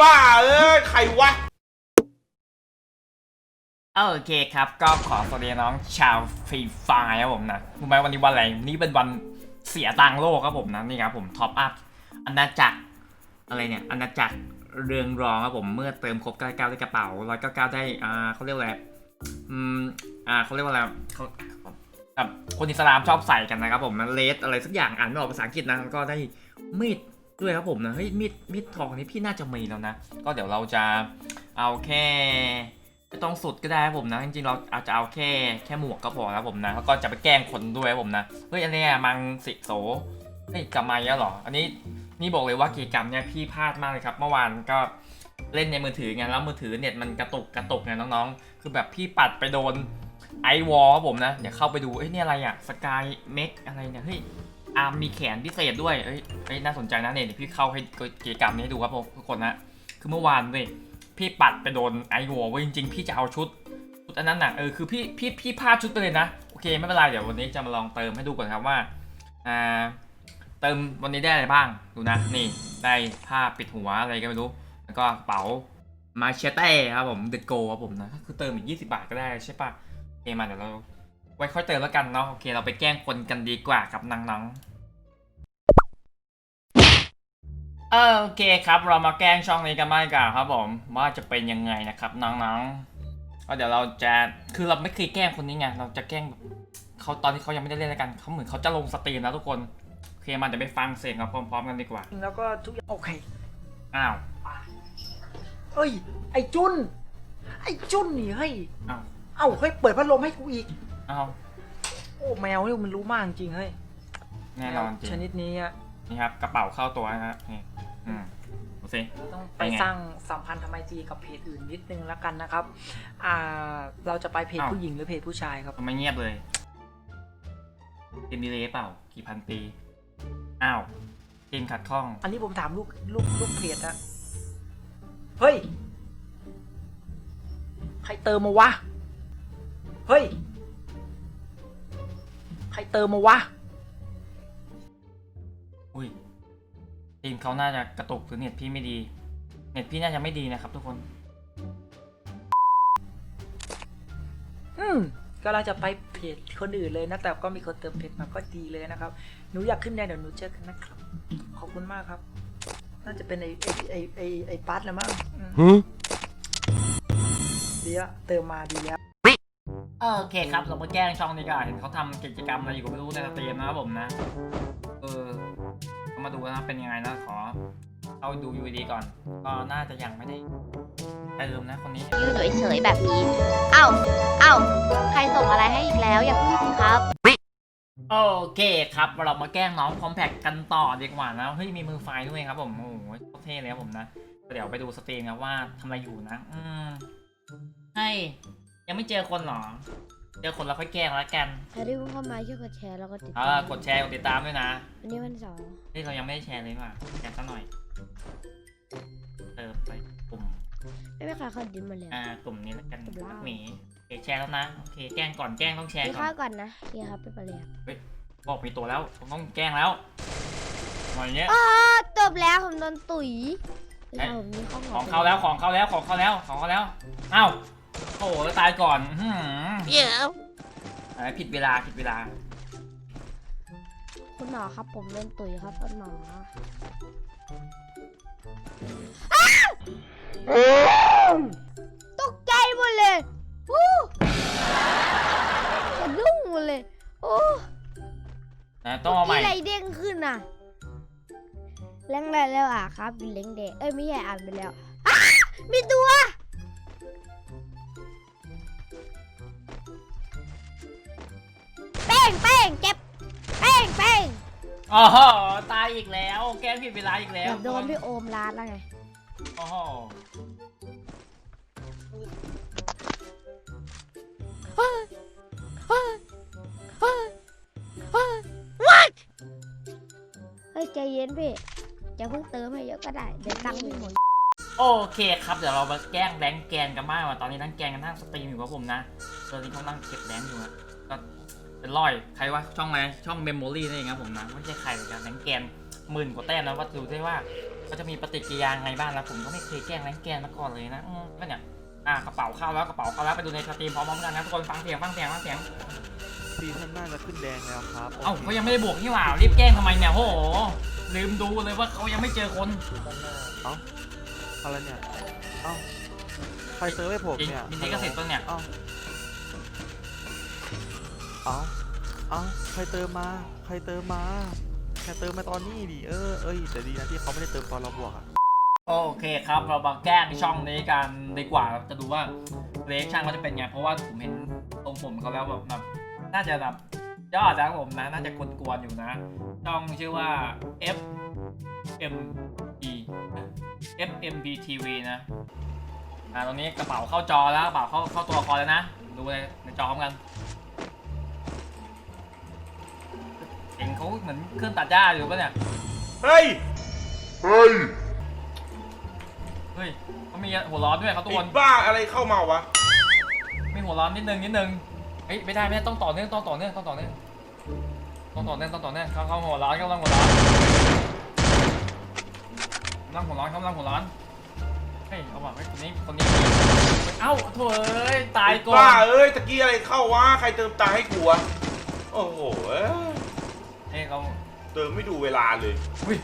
บ้าเอ้ยใครวะ โอเคครับก็ขอสวัสดีน้องชาวฟรีไฟครับผมนะรู้ไหมวันนี้วันอะไรนี่เป็นวันเสียตังค์โลกครับผมนะนี่ครับผมท็อปอัพอาณาจักรอะไรเนี่ยอาณาจักรเรืองรองครับผมเมื่อเติมครบ99ได้กระเป๋า199ได้อ่าเขาเรียกว่าอะไรอืมอ่าเขาเรียกว่าอะไรเขาแบบคนอิสลามชอบใส่กันนะครับผมนะเลสอะไรสักอย่างอ่านไม่ออกภาษาอังกฤษนะแล้วก็ได้มีด ด้วยครับผมนะเฮ้ยมีดมีดทองนี่พี่น่าจะมีแล้วนะ ก็เดี๋ยวเราจะเอาแค่ไม่ต้องสุดก็ได้ครับผมนะ จริงๆเราอาจจะเอาแค่แค่หมวกก็พอครับผมนะแล้วก็จะไปแกล้งคนด้วยครับผมนะเฮ้ยอันนี้มังสิโสเฮ้ยกลับมาแล้วหรอ อันนี้นี่บอกเลยว่ากิจกรรมเนี่ยพี่พลาดมากเลยครับเมื่อวานก็เล่นในมือถือไงแล้วมือถือเน็ตมันกระตุกกระตุกไงน้องๆ คือแบบพี่ปัดไปโดนไอวอลผมนะ เดี๋ยวเข้าไปดูเอ้ยนี่อะไรอะสกายเมกอะไรเนี่ยเฮ้ย อาร์มมีแขนพิเศษด้วยเอ้ยเอ้ยน่าสนใจนะเนี่ยเดี๋ยวพี่เข้าให้กิจกรรมนี้ให้ดูครับผมทุกคนนะ คือเมื่อวานเว้ยพี่ปัดไปโดนไอโวเว้ยจริงๆ พี่จะเอาชุดชุดอันนั้นน่ะเออคือพี่พี่พี่พลาดชุดไปเลยนะ โอเคไม่เป็นไรเดี๋ยววันนี้จะมาลองเติมให้ดูก่อนครับว่าอ่าเติมวันนี้ได้อะไรบ้างดูนะนี่ได้ผ้าปิดหัวอะไรก็ไม่รู้ แล้วก็กระเป๋ามาเชเต้ครับผมเดอะโกครับผมนะก็คือเติมอีก 20 บาทก็ได้ใช่ปะโอเคมาเดี๋ยวเราไว้ค่อยเติมแล้วกันเนาะโอเคเราไปแกล้งคนกันดีกว่ากับนางๆ เออโอเคครับ เรามาแกล้งช่องนี้กันบ้างดีกว่อนครับผมว่าจะเป็นยังไงนะครับน้องๆก็เดี๋ยวเราจะคือเราไม่เคยแกล้งคนนี้ไงเราจะแกล้งแบบเขาตอนที่เขายังไม่ได้เล่นแล้วกันเขาเหมือนเขาจะลงสตรีมแล้วทุกคนโอเคมันจะไปฟังเสียงกันพร้อมๆกันดีกว่าแล้วก็ทุกอย่างโอเคอ้าวเอ้ย ไอ้จุนไอ้จุนนี่เฮ้ยอ้าวเอ้าเฮ้ยเปิดพัดลมให้กูอีกอ้าวโอ้แมวนี่มันรู้มากจริงเฮ้ยแน่นอนจริชงนิดนี้อะ นี่ครับกระเป๋าเข้าตัวนะฮะนี่อืมดูสิเราต้องเป็ไปนไงสร้างสัมพันธ์ทำไมจีกับเพจอื่นนิดนึงแล้วกันนะครับ อ่า เราจะไปเพจอ้าว ผู้หญิงหรือเพจผู้ชายครับทำไมเงียบเลยเกมดีเลยเปล่า กี่พันปี อ้าวเกมขัดข้อง อันนี้ผมถามลูกลูกลูกเพจนะเฮ้ย ใครเติมมาวะ เฮ้ย ใครเติมมาวะ อุ้ยทีมเขาน่าจะกระตุกหรือเน็ตพี่ไม่ดี เน็ตพี่น่าจะไม่ดีนะครับทุกคน อืมก็เราจะไปเพจคนอื่นเลยนะแต่ก็มีคนเติมเพจมาก็ดีเลยนะครับ หนูอยากขึ้นแดงเดี๋ยวหนูเจอกันนะครับ ขอบคุณมากครับ น่าจะเป็นไอไอไอไอไอปัสละมั้งอืมดีละเติมมาดีแล้ว โอเคครับเรามาแกล้งช่องนี้กันเห็นเขาทำกิจกรรมอะไรอยู่ก็ไม่รู้ในสตรีมนะครับผมนะ เออเรามาดูนะเป็นยังไงนะขอเอาดูยูดีก่อน ก็น่าจะยังไม่ได้เติมนะคนนี้ยืนเฉยๆแบบนี้เอ้าเอ้าใครส่งอะไรให้อีกแล้วอย่าพูดสิครับโอเคครับเรามาแกล้งน้องคอมแพคกันต่อดีกว่านะเฮ้ยมีมือไฟด้วยครับผมโอ้โหโคตรเท่เลยครับผมนะเดี๋ยวไปดูสตรีมครับว่าทำอะไรอยู่นะ อืมให้ยังไม่เจอคนเหรอ เจอคนเราค่อยแกล้งแล้วกันใครที่เพิ่งเข้ามาช่วยกดแชร์แล้วก็ติดเอตาอมกดแชร์กดติดตามด้วยนะวันนี้วันเสาร์เฮ้ยเรายังไม่ได้แชร์เลยว่ะแชร์ซะหน่อยเติมไปกลุ่มไม่มีใครเข้าดินมาเลยอ่ากลุ่มนี้แล้วกันกลุ่มล่างหมีโอเคแชร์แล้วนะโอเคแกล้งก่อนแกล้งต้องแชร์มีก่อข้านวก่อนนะโอเคครับไปไปเลยครับบอกมีตัวแล้วต้องแกล้งแล้วมาอย่างเงี้ยอ้าจบแล้วผมโดนตุ๋ยเอ๊ะผมมีข้าวของเขาแล้วของเขาแล้วของเขาแล้วของเขาแล้วอ้าว โอ้โหแล้วตายก่อนอื้อหือเดี๋ยวอะไรผิดเวลาผิดเวลา คุณหมอครับผมโดนตุ๋ยครับคุณหมอตกใจหมดเลยอู้สะดุ้งหมดเลย โอ้นะต้องเอาใหม่อะไรเด้งขึ้นอะแรงได้แล้วอะครับเป็นเล้งเดงเอ้ยไม่ใช่อ่านไปแล้วอ้ามีตัว งแป้งเจ็บแป้งแป้งอ๋อตายอีกแล้ว แกล้งผิดเวลาอีกแล้วเกือบโดนพี่โอมลาดแล้วไงโอ้โหเฮ้ยเฮ้ยเฮ้ยเฮ้ย what เฮ้ยใจเย็นพี่อย่าเพิ่งเติมให้เยอะก็ได้เดี๋ยวตังค์ไม่หมดโอเคครับเดี๋ยวเรามาแกล้งแบงค์แกนกันบ้างว่ะตอนนี้นั่งแกนกันนั่งสตรีมอยู่กับผมนะตอนนี้เขานั่งเก็บแบงค์อยู่อะก็ เป็นร้อย ใครวะช่องไหนช่องเมมโมรี่นี่เองครับผมนะไม่ใช่ใครเหมือนกันแบงค์แกนหมื่นกว่าแต้มนะว่าดูได้ว่าเขาจะมีปฏิกิริยาไงบ้างนะผมก็ไม่เคยแกล้งแรงแกล้งมาก่อนเลยนะอืมก็เนี่ยอะกระเป๋าเข้าแล้วกระเป๋าเข้าแล้วไปดูในสตรีมพร้อมๆกันนะทุกคนฟังเสียงฟังเสียงฟังเสียงซีซั่นหน้าจะขึ้นแดงแล้วครับเอ้าก็ยังไม่ได้บวกนี่หว่ารีบแกล้งทำไมเนี่ยโอ้โหลืมดูเลยว่าเขายังไม่เจอคนเอ้าอะไรเนี่ยเอ้าใครเซิร์ฟให้ผมจริงเนี่ยจริงๆก็เสร็จต้นเนี่ยเอ้า เอ้าเอ้าใครเติมมา ใครเติมมาใครเติมมาตอนนี้ดิเออ เอ้ยแต่ดีนะที่เขาไม่ได้เติมตอนเราบวกอะโอเคครับ เรามาแกล้งช่องนี้กันดีกว่าจะดูว่าเรคช่างเขาจะเป็นไง เพราะว่าผมเห็นตรงผมเขาแล้วแบบแบบน่าจะแบบยอดนะผมนะ น่าจะกวนๆอยู่นะช่องชื่อว่า F M E F M B T V นะอ่าตรงนี้กระเป๋าเข้าจอแล้วกระเป๋าเข้าเข้าตัวละครแล้วนะ ดูในในจอพร้อมกัน เห็นเขาเหมือนเครื่องตัดหญ้าอยู่ปะเนี่ย เฮ้ยเฮ้ยเขามีหัวร้อนด้วยเขาทุกไอ้คน บ้าอะไรเข้ามาวะ มีหัวร้อนนิดนึงนิดนึงเฮ้ยไม่ได้ไม่ได้ต้องต่อเนื่องต้องต่อเนื่องต้องต่อเนื่องต้องต่อเนื่องต้องต่อเนื่องเขาเขาหัวร้อนเขากำลังหัวร้อนกำลังหัวร้อนเขากำลังหัวร้อนเฮ้ยเอาว่ะเฮ้ยคนนี้คนนี้เอ้าโถ่เอ้ยตายก่อบ้านเอ้ยตะกี้อะไรเข้าวะใครเติมตาให้กูวะโอ้โหเอ้ย เฮ้ยเราเติมไม่ดูเวลาเลย อุ้ย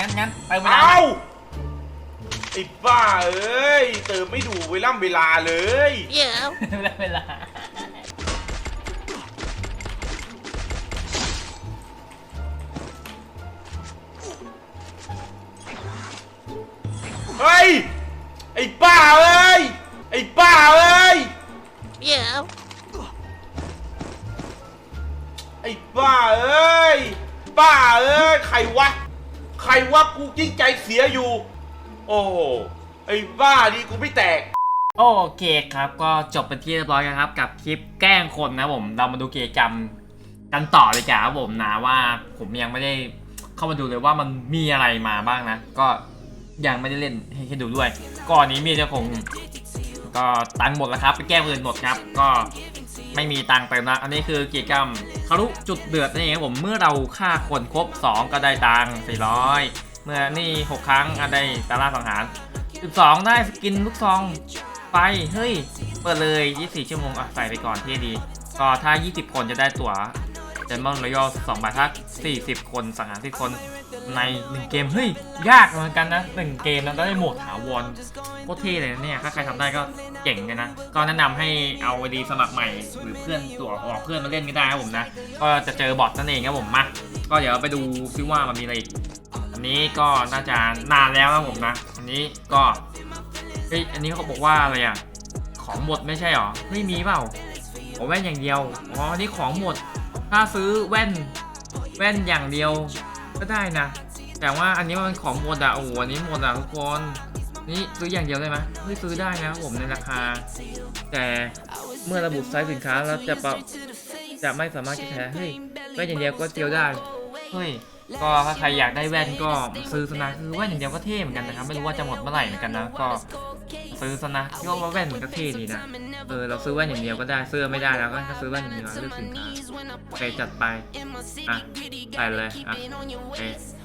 งั้นงั้นไปเวลาเอ้าไอ้บ้าเอ้ย เติมไม่ดูเวลาเวลาเลยเวลาเวลา วะกูยิ่งใจเสียอยู่ โอ้โหไอ้บ้าดีกูไม่แตก โอเคครับ ก็จบเป็นที่เรียบร้อยกันครับ กับคลิปแกล้งคนนะผม เรามาดูกิจกรรมกันต่อเลยจ้าครับผมนะว่าผมยังไม่ได้เข้ามาดูเลยว่ามันมีอะไรมาบ้างนะ ก็ยังไม่ได้เล่นให้ให้ดูด้วย ก่อนนี้มีจะคงก็ตังค์หมดแล้วครับ ไปแก้ปืนหมดครับ ก็ ไม่มีตังเติมนะอันนี้คือกิจกรรมทะลุจุดเดือดนั่นเองครับผมเมื่อเราฆ่าคนครบ 2 ก็ได้ตังค์400 เมื่อนี่ 6 ครั้งก็ได้ตาล่าสังหาร 12 ได้สกินลูกซองไปเฮ้ย เปิดเลย 24 ชั่วโมงอะใส่ไปก่อนเท่ดี ก็ถ้า 20 คนจะได้ตั๋วเดนมอนรอยัล2บาทถ้า40 คนสังหาร10คน ใน1เกมเฮ้ยยากเหมือนกันนะ1เกมแล้วได้โหมดถาวรโคตรเท่เลยนะเนี่ยถ้าใครทำได้ก็เจ๋งเลยนะ ก็แนะนำให้เอาไอดีสมัครใหม่หรือเพื่อนตัวออกเพื่อนมาเล่นก็ได้ครับผมนะ ก็จะเจอบอทนั่นเองครับผมมาก็เดี๋ยวไปดูซิว่ามันมีอะไรอีกอันนี้ก็น่าจะนานแล้วนะผมนะ อันนี้ก็เฮ้ยอันนี้เขาบอกว่าอะไรอะของหมดไม่ใช่หรอไม่มีเปล่าโอ้แว่นอย่างเดียวอ๋ออันนี้ของหมดถ้าซื้อแว่นแว่นอย่างเดียว ก็ได้นะ แต่ว่าอันนี้มันของหมดอะโอ้โหอันนี้หมดอะทุกคน นี่ซื้ออย่างเดียวได้ไหมเฮ้ยซื้อได้นะผมในราคา แต่เมื่อระบุไซส์สินค้าแล้วจะปรับจะไม่สามารถแก้เฮ้ยแว่นอย่างเดียวก็เจียวได้ เฮ้ย ก็ถ้าใครอยากได้แว่นก็ซื้อซะนะคือแว่นอย่างเดียวก็เท่เหมือนกันนะครับ ไม่รู้ว่าจะหมดเมื่อไหร่เหมือนกันนะ ก็ซื้อซะนะคิดว่าแว่นมันก็เท่ดีนะ เออเราซื้อแว่นอย่างเดียวก็ได้เสื้อไม่ได้แล้วก็ซื้อแว่นอย่างเดียวเลือกสินค้าโอเคจัดไปอะใส่เลยอะโอเค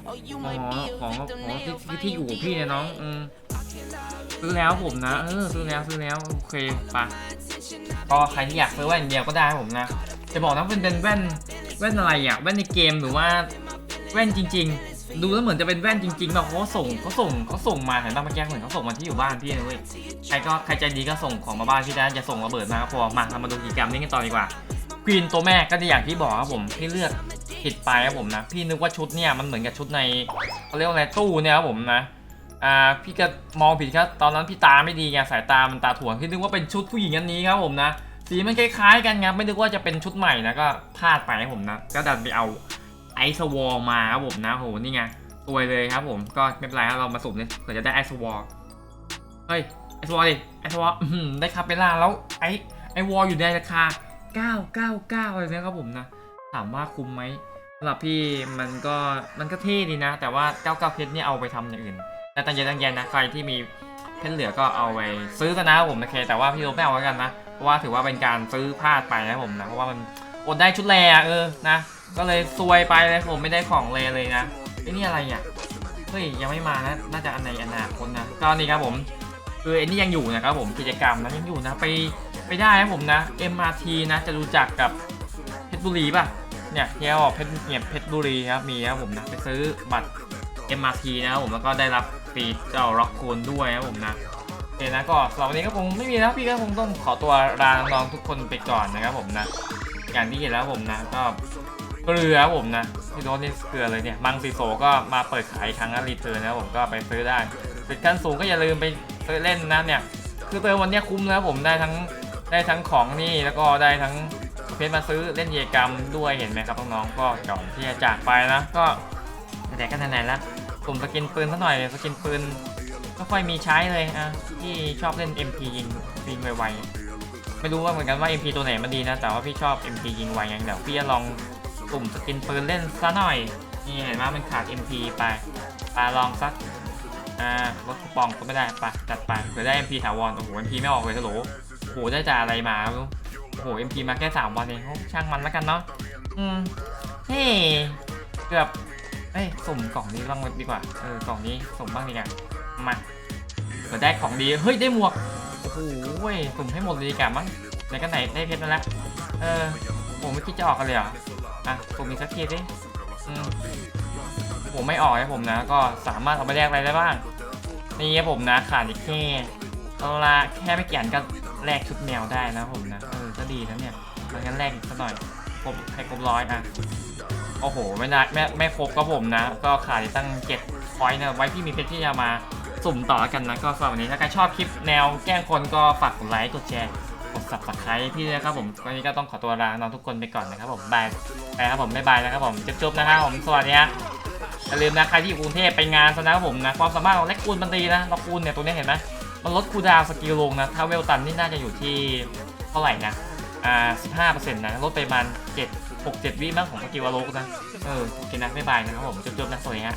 อ๋อของของที่ที่อยู่พี่เนี่ยน้องอืมซื้อแล้วผมนะเออซื้อแล้วซื้อแล้วโอเคไปะก็ใครที่อยากซื้อแว่นอย่างเดียวก็ได้ผมนะจะบอกนะเป็นเป็นแว่นแว่นอะไรอะแว่นในเกมหรือว่าแว่นจริง ๆ ดูแล้วเหมือนจะเป็นแว่นจริงๆแบบเขาส่งเขาส่งเขาส่งมาเห็นป่ะเมื่อกี้เหมือนเขาส่งมาที่อยู่บ้านพี่นะเว้ยใครก็ใครใจดีก็ส่งของมาบ้านพี่ได้จะส่งระเบิดมาก็พอมาเรามาดูกิจกรรมนี้กันต่อดีกว่ากรีนตัวแม่ก็อย่างที่บอกครับผมพี่เลือกผิดไปครับผมนะพี่นึกว่าชุดเนี่ยมันเหมือนกับชุดในเขาเรียกว่าอะไรตู้เนี่ยครับผมนะอ่าพี่ก็มองผิดครับตอนนั้นพี่ตาไม่ดีไงสายตามันตาถ่วงพี่นึกว่าเป็นชุดผู้หญิงอันนี้ครับผมนะสีมันคล้ายๆกันครับไม่นึกว่าจะเป็นชุดใหม่นะก็พลาดไปครับผมนะก็ดันไปเอา ไอซ์วอลมาครับผมนะโหนี่ไงตัวยเลยครับผมก็ไม่เป็นไรครับเรามาสุ่มเลยเผื่อจะได้ไอซ์วอลเฮ้ยไอซ์วอลดิไอซ์วอลได้คาเปล่าแล้วไอไอวอลอยู่ในราคา 999เลยนะครับผมนะ ถามว่าคุ้มไหมสำหรับพี่มันก็มันก็เท่ดีนะ แต่ว่า99เพชรเนี่ยเอาไปทำอย่างอื่น แต่ตั้งใจตั้งใจนะใครที่มีเพชรเหลือก็เอาไปซื้อซะนะครับผมโอเคแต่ว่าพี่โรไม่เอาแล้วกันนะเพราะว่าถือว่าเป็นการซื้อพลาดไปนะครับผมนะเพราะว่ามันอดได้ชุดแรเออนะ ก็เลยซวยไปเลยผมไม่ได้ของเลยเลยนะไอ้นี่อะไรอะเฮ้ยยังไม่มานะน่าจะอันในอนาคตนะก็นี่ครับผม คือไอ้นี่ยังอยู่นะครับผมกิจกรรมนะยังอยู่นะไปไปได้ครับผมนะ MRT นะจะรู้จักกับเพชรบุรีป่ะเนี่ยเฮียบอกเพชรเนี่ยเพชรบุรีครับมีครับผมนะไปซื้อบัตร MRT นะครับผมแล้วก็ได้รับฟรีเจ้าร็อกโคนด้วยครับผมนะโอเคนะก็สำหรับวันนี้ก็คงไม่มีแล้วพี่ก็คงต้องขอตัวลาน้องๆทุกคนไปก่อนนะครับผมนะอย่างที่เห็นแล้วผมนะก็ เกลือผมนะที่โดนนี่เกลือเลยเนี่ยมังสีโซก็มาเปิดขายครั้งนะรีเทิร์นนะผมก็ไปซื้อได้สิทธิ์ขั้นสูงก็อย่าลืมไปเล่นนะเนี่ยคือเติมวันนี้คุ้มนะผมได้ทั้งได้ทั้งของนี่แล้วก็ได้ทั้งเพชรมาซื้อเล่นเยกรรมด้วยเห็นไหมครับน้องๆก็ก่อนที่จะจากไปนะก็แต่ก็ไหนแล้วสุ่มสกินปืนสักหน่อยสกินปืนไม่ค่อยมีใช้เลยอะที่ชอบเล่น MP ยิงยิงไวๆไม่รู้ว่าเหมือนกันว่า MP ตัวไหนมันดีนะ แต่ว่าพี่ชอบ MP ยิงไวอย่างเดี๋ยวพี่จะลอง กลุ่มสกินปืนเล่นซะหน่อย นี่เห็นไหมมันขาด MP ไปปาลองสักอ่ารถคูปองก็ไม่ได้ไปจัดไปเผื่อได้ MP ถาวรโอ้โห MP ไม่ออกเลยฮัลโหลโอ้โหได้จากอะไรมาโอ้โห MP มาแค่3วันเองช่างมันแล้วกันเนาะอืมเฮ้เกือบเอ้ยสุ่มกล่องนี้บ้างดีกว่าเออกล่องนี้สุ่มบ้างดีกว่ามาเผื่อได้ของดีเฮ้ยได้หมวกโอ้โหสุ่มให้หมดเลยดีกว่ามั้งไหนกันไหนได้เพชรมาแล้วเออผมไม่คิดจะออกกันเลยเหรอ อะสุ่มอีกสักทีดิอืมผมไม่ออกนะผมนะ ก็สามารถเอาไปแลกอะไรได้บ้าง นี่ครับผมนะขาดอีกแค่เอาละแค่ไม่เกี่อันก็แลกชุดแมวได้นะผมนะเออก็ดีนะเนี่ยมันงั้นแลกอีกสักหน่อยครบให้ครบร้อยอะโอ้โหไม่ได้ไม่ไม่ครบก็ผมนะ ก็ขาดตั้งเจ็ดพอยต์นะไว้ที่มีเพชรที่จะมาสุ่มต่อกันนะก็สำหรับวันนี้ถ้าใครชอบคลิปแนวแกล้งคนก็ฝากกดไลค์กดแชร์กด subscribe พี่นะครับผมวันนี้ก็ต้องขอตัวลาน้องทุกคนไปก่อนนะครับผมบาย ไปครับผมบ๊ายบายนะครับผมจบๆนะครับผมสวัสดีครับอย่าลืมนะใครที่อยู่กรุงเทพไปงานซะนะครับผมนะความสามารถของเลกคูณมันดีนะเราคูณเนี่ยตัวนี้เห็นไหมมันลดคูดาวสกิลลงนะถ้าเวลตันนี่น่าจะอยู่ที่เท่าไหร่นะอ่าสิบห้าเปอร์เซ็นต์นะลดไปประมาณเจ็ดหกเจ็ดวิบ้างของสกิลวอโลกนะเออโอเคนะบ๊ายบายนะครับผมจบๆนะสวัสดีฮะ